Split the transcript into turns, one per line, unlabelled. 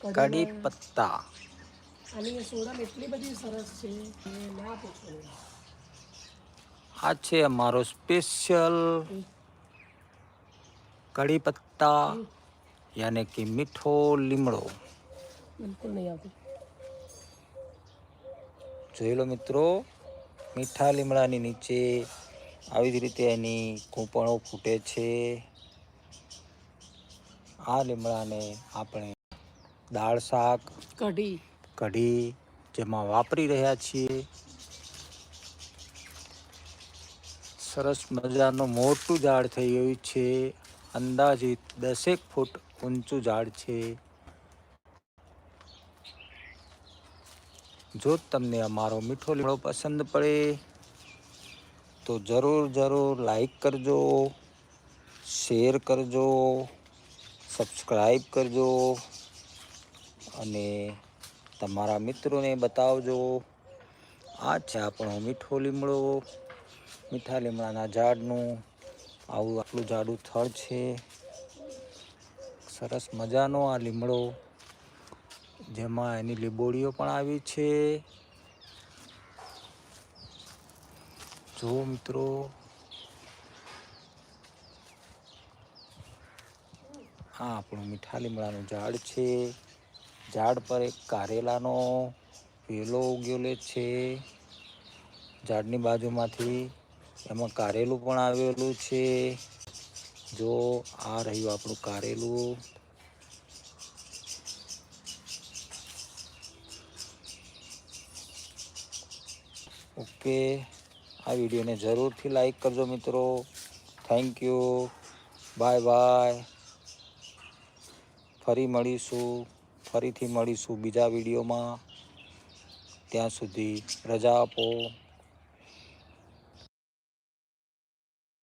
કઢી પત્તા.
આની સોડમ એટલી બધી સરસ છે કે ના પૂછો
આ છે અમારો સ્પેશિયલ કડી પત્તા યાને કે મીઠો લીમડો.
બિલકુલ નહીં આવતી.
જોઈ લો મિત્રો મીઠા લીમડાની નીચે આવી જ રીતે એની કૂંપણો ફૂટે છે. આ લીમડાને આપણે દાળ શાક
કઢી.
કઢી જેમાં વાપરી રહ્યા છીએ. સરસ મજાનું મોટું ઝાડ થઈ ગયું છે. અંદાજિત દસેક ફૂટ ઊંચું ઝાડ છે. જો તમને અમારો મીઠો લીમડો પસંદ પડે તો જરૂર જરૂર લાઈક કરજો શેર કરજો સબસ્ક્રાઈબ કરજો. અને તમારા મિત્રોને બતાવજો. આ છે આપણો મીઠો લીમડો, મીઠા લીમડાના ઝાડનું આવું આટલું જાડું થળ છે. સરસ મજાનો આ લીમડો. જેમાં એની લીંબોળીઓ પણ આવી છે. જો મિત્રો. આ આપણું મીઠા લીમડાનું ઝાડ છે. ઝાડ પર એક કારેલાનો વેલો ઉગેલો છે. ઝાડની બાજુમાંથી એમાં કારેલું પણ આવેલું છે. જો આ રહ્યું આપણું કારેલું. ઓકે, આ વિડીયોને જરૂરથી લાઈક કરજો મિત્રો. Thank you. Bye bye. ફરી મળીશું. ફરીથી મળીશું બીજા વિડીયોમાં. ત્યાં સુધી રજા આપો.